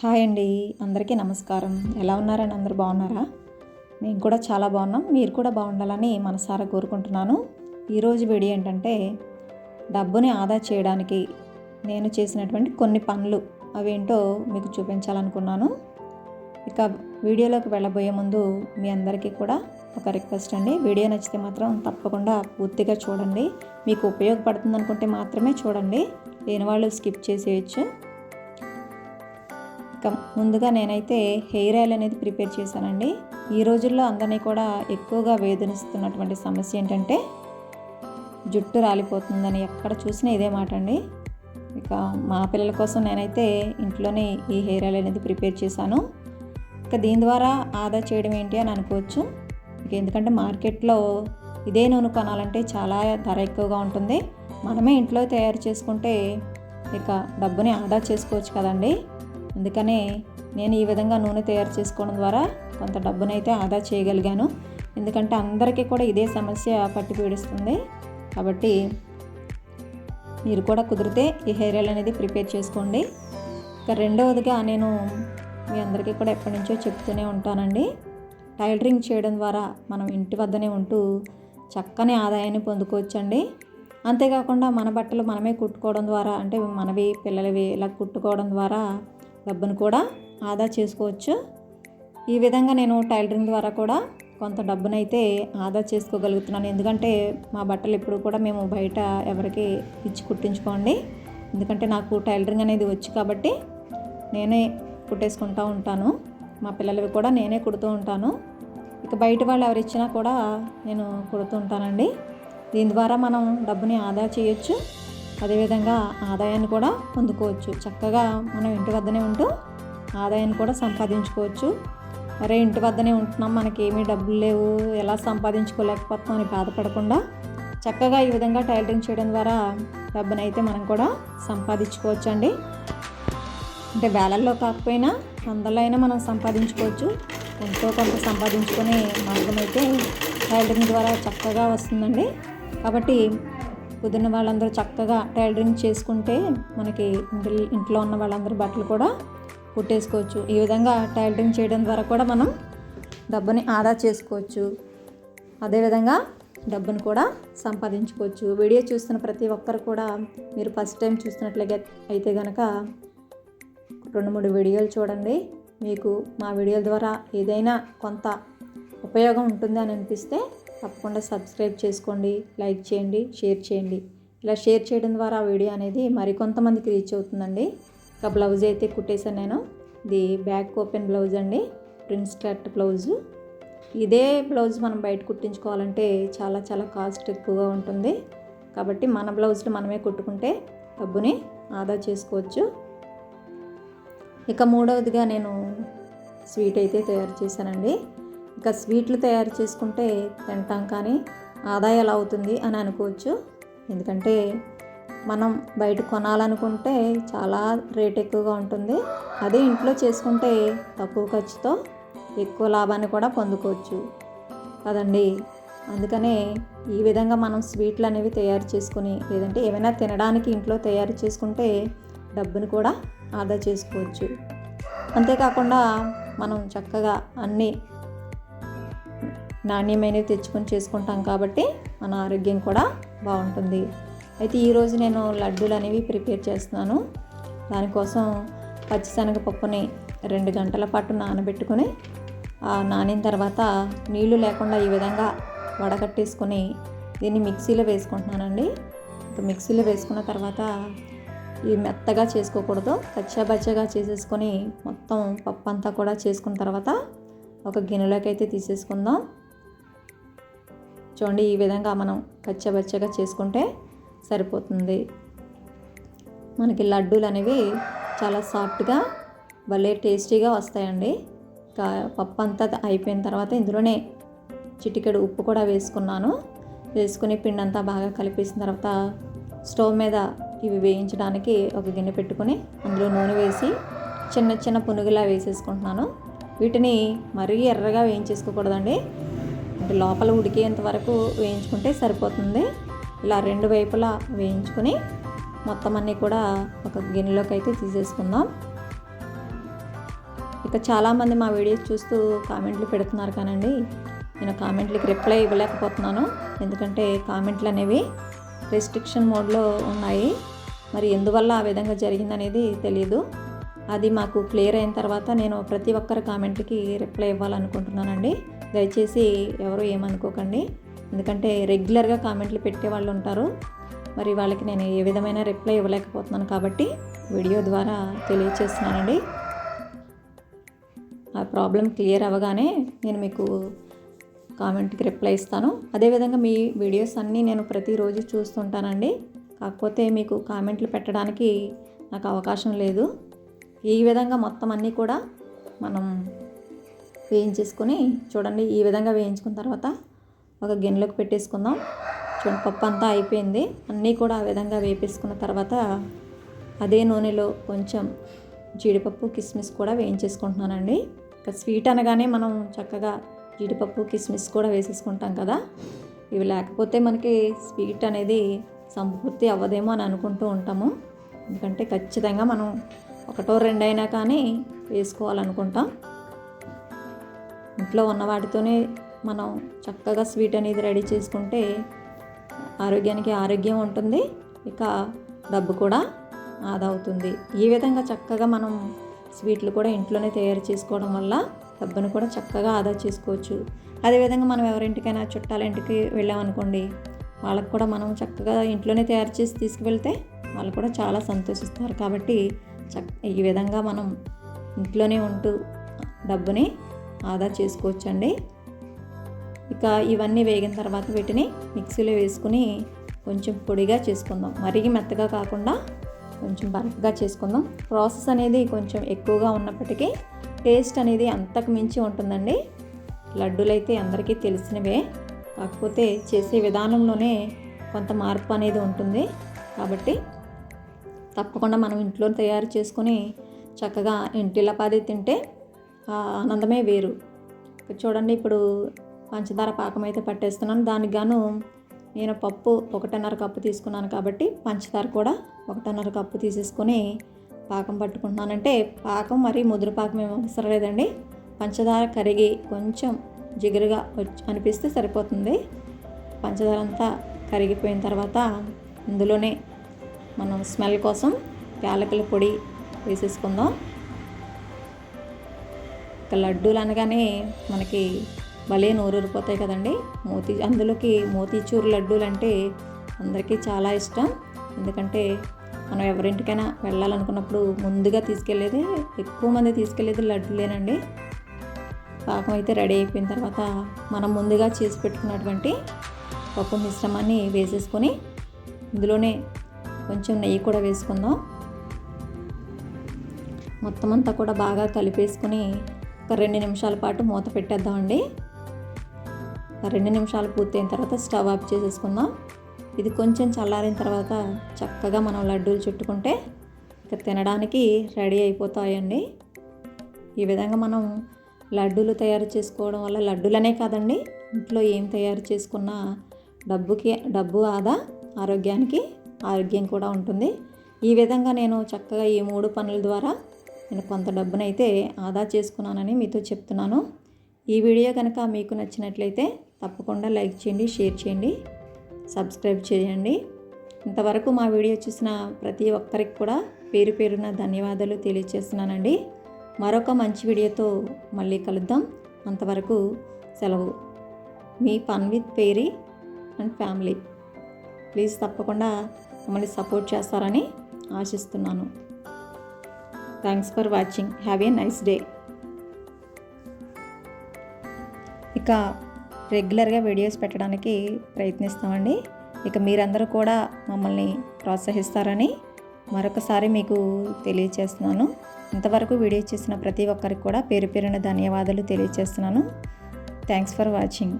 Hi అండి. అందరికీ నమస్కారం. ఎలా ఉన్నారని అందరు బాగున్నారా? మేము కూడా చాలా బాగున్నాం. మీరు కూడా బాగుండాలని మనసారా కోరుకుంటున్నాను. ఈరోజు వీడియో ఏంటంటే డబ్బుని ఆదా చేయడానికి నేను చేసినటువంటి కొన్ని పనులు. అవేంటో మీకు చూపించాలనుకున్నాను. ఇక వీడియోలోకి వెళ్ళబోయే ముందు మీ అందరికీ కూడా ఒక రిక్వెస్ట్ అండి. వీడియో నచ్చితే మాత్రం తప్పకుండా పూర్తిగా చూడండి. మీకు ఉపయోగపడుతుంది అనుకుంటే మాత్రమే చూడండి. లేని వాళ్ళు స్కిప్ చేసేయచ్చు. ఇక ముందుగా నేనైతే హెయిర్ ఆయిల్ అనేది ప్రిపేర్ చేశానండి. ఈ రోజుల్లో అందరినీ కూడా ఎక్కువగా వేదనిస్తున్నటువంటి సమస్య ఏంటంటే జుట్టు రాలిపోతుందని ఎక్కడ చూసినా ఇదే మాట అండి. ఇక మా పిల్లల కోసం నేనైతే ఇంట్లోనే ఈ హెయిర్ ఆయిల్ అనేది ప్రిపేర్ చేశాను. ఇక దీని ద్వారా ఆదా చేయడం ఏంటి అని అనుకోవచ్చు. ఇక ఎందుకంటే మార్కెట్లో ఇదే నూనె కొనాలంటే చాలా ధర ఎక్కువగా ఉంటుంది. మనమే ఇంట్లో తయారు చేసుకుంటే ఇక డబ్బుని ఆదా చేసుకోవచ్చు కదండి. అందుకనే నేను ఈ విధంగా నూనె తయారు చేసుకోవడం ద్వారా కొంత డబ్బునైతే ఆదా చేయగలిగాను. ఎందుకంటే అందరికీ కూడా ఇదే సమస్య పట్టి పీడిస్తుంది. కాబట్టి మీరు కూడా కుదిరితే ఈ హెయిర్ ఆయిల్ అనేది ప్రిపేర్ చేసుకోండి. ఇక రెండవదిగా నేను మీ అందరికీ కూడా ఎప్పటి నుంచో చెప్తూనే ఉంటానండి. టైలరింగ్ చేయడం ద్వారా మనం ఇంటి వద్దనే ఉంటూ చక్కని ఆదాయాన్ని పొందుకోవచ్చండి. అంతేకాకుండా మన బట్టలు మనమే కుట్టుకోవడం ద్వారా అంటే మనవి పిల్లలవి ఇలా కుట్టుకోవడం ద్వారా డబ్బును కూడా ఆదా చేసుకోవచ్చు. ఈ విధంగా నేను టైలరింగ్ ద్వారా కూడా కొంత డబ్బునైతే ఆదా చేసుకోగలుగుతున్నాను. ఎందుకంటే మా బట్టలు ఎప్పుడు కూడా మేము బయట ఎవరికి ఇచ్చి కుట్టించుకోండి. ఎందుకంటే నాకు టైలరింగ్ అనేది వచ్చు కాబట్టి నేనే కుట్టేసుకుంటూ ఉంటాను. మా పిల్లలవి కూడా నేనే కుడుతూ ఉంటాను. ఇక బయట వాళ్ళు ఎవరు ఇచ్చినా కూడా నేను కుడుతూ ఉంటానండి. దీని ద్వారా మనం డబ్బుని ఆదా చేయొచ్చు. అదేవిధంగా ఆదాయాన్ని కూడా పొందుకోవచ్చు. చక్కగా మనం ఇంటి వద్దనే ఉంటూ ఆదాయాన్ని కూడా సంపాదించుకోవచ్చు. అరే ఇంటి వద్దనే ఉంటున్నాం మనకి ఏమీ డబ్బులు లేవు ఎలా సంపాదించుకోలేకపోతున్నాం అని బాధపడకుండా చక్కగా ఈ విధంగా టైలరింగ్ చేయడం ద్వారా డబ్బునైతే మనం కూడా సంపాదించుకోవచ్చు అండి అంటే వేలల్లో కాకపోయినా వందల్లో అయినా మనం సంపాదించుకోవచ్చు. ఎంతో కొంత సంపాదించుకునే మార్గం అయితే టైలరింగ్ ద్వారా చక్కగా వస్తుందండి. కాబట్టి కుదిరిన వాళ్ళందరూ చక్కగా టైలరింగ్ చేసుకుంటే మనకి ఇంట్లో ఉన్న వాళ్ళందరి బట్టలు కూడా కుట్టేసుకోవచ్చు. ఈ విధంగా టైలరింగ్ చేయడం ద్వారా కూడా మనం డబ్బుని ఆదా చేసుకోవచ్చు. అదేవిధంగా డబ్బును కూడా సంపాదించుకోవచ్చు. వీడియో చూస్తున్న ప్రతి ఒక్కరు కూడా మీరు ఫస్ట్ టైం చూస్తున్నట్లయితే అయితే కనుక రెండు మూడు వీడియోలు చూడండి. మీకు మా వీడియోల ద్వారా ఏదైనా కొంత ఉపయోగం ఉంటుంది అని అనిపిస్తే తప్పకుండా సబ్స్క్రైబ్ చేసుకోండి లైక్ చేయండి షేర్ చేయండి. ఇలా షేర్ చేయడం ద్వారా వీడియో అనేది మరికొంతమందికి రీచ్ అవుతుందండి. ఒక బ్లౌజ్ అయితే కుట్టేశాను నేను. ఇది బ్యాక్ ఓపెన్ బ్లౌజ్ అండి. Prince cut blouse. ఇదే బ్లౌజ్ మనం బయట కుట్టించుకోవాలంటే చాలా చాలా కాస్ట్ ఎక్కువగా ఉంటుంది. కాబట్టి మన బ్లౌజ్లు మనమే కుట్టుకుంటే డబ్బుని ఆదా చేసుకోవచ్చు. ఇక మూడవదిగా నేను స్వీట్ అయితే తయారు చేశానండి. ఇంకా స్వీట్లు తయారు చేసుకుంటే తింటాం కానీ ఆదాయం ఎలా అవుతుంది అని అనుకోవచ్చు. ఎందుకంటే మనం బయట కొనాలనుకుంటే చాలా రేట్ ఎక్కువగా ఉంటుంది. అదే ఇంట్లో చేసుకుంటే తక్కువ ఖర్చుతో ఎక్కువ లాభాన్ని కూడా పొందుకోవచ్చు కదండి. అందుకనే ఈ విధంగా మనం స్వీట్లు అనేవి తయారు చేసుకుని లేదంటే ఏమైనా తినడానికి ఇంట్లో తయారు చేసుకుంటే డబ్బును కూడా ఆదా చేసుకోవచ్చు. అంతేకాకుండా మనం చక్కగా అన్నీ నాణ్యమైనవి తెచ్చుకొని చేసుకుంటాం కాబట్టి మన ఆరోగ్యం కూడా బాగుంటుంది. అయితే ఈరోజు నేను లడ్డూలు అనేవి ప్రిపేర్ చేస్తున్నాను. దానికోసం పచ్చిశనగపప్పుని రెండు గంటల పాటు నానబెట్టుకొని నానిన తర్వాత నీళ్ళు లేకుండా ఈ విధంగా వడకట్టేసుకొని దీన్ని మిక్సీలో వేసుకుంటున్నానండి. మిక్సీలో వేసుకున్న తర్వాత ఇవి మెత్తగా చేసుకోకూడదు. కచ్చాబచ్చగా చేసేసుకొని మొత్తం పప్పు అంతా కూడా చేసుకున్న తర్వాత ఒక గిన్నెలోకి అయితే తీసేసుకుందాం. చూడండి ఈ విధంగా మనం కచ్చబచ్చగా చేసుకుంటే సరిపోతుంది. మనకి లడ్డూలు అనేవి చాలా సాఫ్ట్గా భలే టేస్టీగా వస్తాయండి. పప్పు అంతా అయిపోయిన తర్వాత ఇందులోనే చిటికెడు ఉప్పు కూడా వేసుకున్నాను. వేసుకుని పిండి అంతా బాగా కలిపేసిన తర్వాత స్టవ్ మీద ఇవి వేయించడానికి ఒక గిన్నె పెట్టుకొని అందులో నూనె వేసి చిన్న చిన్న పునుగులా వేసేసుకుంటున్నాను. వీటిని మరీ ఎర్రగా వేయించేసుకోకూడదండి. అంటే లోపల ఉడికేంత వరకు వేయించుకుంటే సరిపోతుంది. ఇలా రెండు వైపులా వేయించుకొని మొత్తం అన్నీ కూడా ఒక గిన్నెలోకి అయితే తీసేసుకుందాం. ఇక చాలామంది మా వీడియోస్ చూస్తూ కామెంట్లు పెడుతున్నారు కానండి. నేను కామెంట్లకి రిప్లై ఇవ్వలేకపోతున్నాను. ఎందుకంటే కామెంట్లు అనేవి రెస్ట్రిక్షన్ మోడ్లో ఉన్నాయి. మరి ఎందువల్ల ఆ విధంగా జరిగిందనేది తెలియదు అది మాకు క్లియర్ అయిన తర్వాత నేను ప్రతి ఒక్కరి కామెంట్కి రిప్లై ఇవ్వాలనుకుంటున్నానండి. దయచేసి ఎవరు ఏమనుకోకండి. ఎందుకంటే రెగ్యులర్గా కామెంట్లు పెట్టే వాళ్ళు ఉంటారు. మరి వాళ్ళకి నేను ఏ విధమైన రిప్లై ఇవ్వలేకపోతున్నాను కాబట్టి వీడియో ద్వారా తెలియచేస్తున్నానండి. ఆ ప్రాబ్లం క్లియర్ అవ్వగానే నేను మీకు కామెంట్కి రిప్లై ఇస్తాను. అదేవిధంగా మీ వీడియోస్ అన్నీ నేను ప్రతిరోజు చూస్తుంటానండి. కాకపోతే మీకు కామెంట్లు పెట్టడానికి నాకు అవకాశం లేదు. ఈ విధంగా మొత్తం అన్నీ కూడా మనం వేయించేసుకొని చూడండి ఈ విధంగా వేయించుకున్న తర్వాత ఒక గిన్నెలోకి పెట్టేసుకుందాం. చూడండి పప్పు అంతా అయిపోయింది. అన్నీ కూడా ఆ విధంగా వేపేసుకున్న తర్వాత అదే నూనెలో కొంచెం జీడిపప్పు కిస్మిస్ కూడా వేయించేసుకుంటున్నానండి. ఇక స్వీట్ అనగానే మనం చక్కగా జీడిపప్పు కిస్మిస్ కూడా వేసేసుకుంటాం కదా. ఇవి లేకపోతే మనకి స్వీట్ అనేది సంపూర్తి అవ్వదేమో అని అనుకుంటూ ఉంటాము. ఎందుకంటే ఖచ్చితంగా మనం ఒకటో రెండైనా కానీ వేసుకోవాలనుకుంటాం. ఇంట్లో ఉన్న వాటితోనే మనం చక్కగా స్వీట్ అనేది రెడీ చేసుకుంటే ఆరోగ్యానికి ఆరోగ్యం ఉంటుంది. ఇక డబ్బు కూడా ఆదా అవుతుంది ఈ విధంగా చక్కగా మనం స్వీట్లు కూడా ఇంట్లోనే తయారు చేసుకోవడం వల్ల డబ్బును కూడా చక్కగా ఆదా చేసుకోవచ్చు. అదేవిధంగా మనం ఎవరింటికైనా చుట్టాల ఇంటికి వెళ్ళామనుకోండి వాళ్ళకు కూడా మనం చక్కగా ఇంట్లోనే తయారు చేసి తీసుకువెళ్తే వాళ్ళు కూడా చాలా సంతోషిస్తారు. కాబట్టి ఈ విధంగా మనం ఇంట్లోనే ఉంటూ డబ్బుని ఆదా చేసుకోవచ్చండి. ఇక ఇవన్నీ వేగిన తర్వాత వీటిని మిక్సీలో వేసుకుని కొంచెం పొడిగా చేసుకుందాం. మరీ మెత్తగా కాకుండా కొంచెం బరకగా చేసుకుందాం. ప్రాసెస్ అనేది కొంచెం ఎక్కువగా ఉన్నప్పటికీ టేస్ట్ అనేది అంతకు మించి ఉంటుందండి. లడ్డూలు అయితే అందరికీ తెలిసినవే. కాకపోతే చేసే విధానంలోనే కొంత మార్పు అనేది ఉంటుంది. కాబట్టి తప్పకుండా మనం ఇంట్లో తయారు చేసుకొని చక్కగా ఇంటిల్లపాది తింటే ఆనందమే వేరు. చూడండి ఇప్పుడు పంచదార పాకం అయితే పట్టేస్తున్నాను. దానికి గాను నేను పప్పు ఒకటిన్నర కప్పు తీసుకున్నాను కాబట్టి పంచదార కూడా ఒకటిన్నర కప్పు తీసేసుకొని పాకం పట్టుకుంటున్నానంటే పాకం మరి ముదురు పాకం ఏమి అవసరం లేదండి. పంచదార కరిగి కొంచెం జిగురుగా వచ్చి అనిపిస్తే సరిపోతుంది. పంచదార అంతా కరిగిపోయిన తర్వాత ఇందులోనే మనం స్మెల్ కోసం యాలకుల పొడి వేసేసుకుందాం. ఇక లడ్డూలు అనగానే మనకి భలే నోరూరిపోతాయి కదండి. మోతీ అందులోకి మోతీచూర్ లడ్డూలు అంటే అందరికీ చాలా ఇష్టం. ఎందుకంటే మనం ఎవరింటికైనా వెళ్ళాలనుకున్నప్పుడు ముందుగా తీసుకెళ్ళేది ఎక్కువ మంది తీసుకెళ్ళేది లడ్డూలేనండి. పాకం అయితే రెడీ అయిపోయిన తర్వాత మనం ముందుగా చేసి పెట్టుకున్నటువంటి పప్పు మిశ్రమాన్ని వేసేసుకొని ఇందులోనే కొంచెం నెయ్యి కూడా వేసుకుందాం. మొత్తం అంతా కూడా బాగా కలిపేసుకొని ఒక రెండు నిమిషాల పాటు మూత పెట్టేద్దామండి. రెండు నిమిషాలు పూర్తయిన తర్వాత స్టవ్ ఆఫ్ చేసేసుకుందాం. ఇది కొంచెం చల్లారిన తర్వాత చక్కగా మనం లడ్డూలు చుట్టుకుంటే ఇక తినడానికి రెడీ అయిపోతాయండి. ఈ విధంగా మనం లడ్డూలు తయారు చేసుకోవడం వల్ల లడ్డూలనే కాదండి ఇంట్లో ఏం తయారు చేసుకున్నా డబ్బుకి డబ్బు ఆదా ఆరోగ్యానికి. ఆరోగ్యం కూడా ఉంటుంది. ఈ విధంగా నేను చక్కగా ఈ మూడు పనుల ద్వారా నేను కొంత డబ్బునైతే ఆదా చేసుకున్నానని మీతో చెప్తున్నాను. ఈ వీడియో కనుక మీకు నచ్చినట్లయితే తప్పకుండా లైక్ చేయండి షేర్ చేయండి సబ్స్క్రైబ్ చేయండి. ఇంతవరకు మా వీడియో చూసిన ప్రతి ఒక్కరికి కూడా పేరు పేరున ధన్యవాదాలు తెలియజేస్తున్నానండి మరొక మంచి వీడియోతో మళ్ళీ కలుద్దాం. అంతవరకు సెలవు. మీ fun with Peri and family. Please తప్పకుండా మమ్మల్ని సపోర్ట్ చేస్తారని ఆశిస్తున్నాను. Thanks for watching have a nice day ఇక రెగ్యులర్గా వీడియోస్ పెట్టడానికి ప్రయత్నిస్తామండి. ఇక మీరందరూ కూడా మమ్మల్ని ప్రోత్సహిస్తారని మరొకసారి మీకు తెలియచేస్తున్నాను. ఇంతవరకు వీడియో చేసిన ప్రతి ఒక్కరికి కూడా పేరు పేరున ధన్యవాదాలు తెలియచేస్తున్నాను. Thanks for watching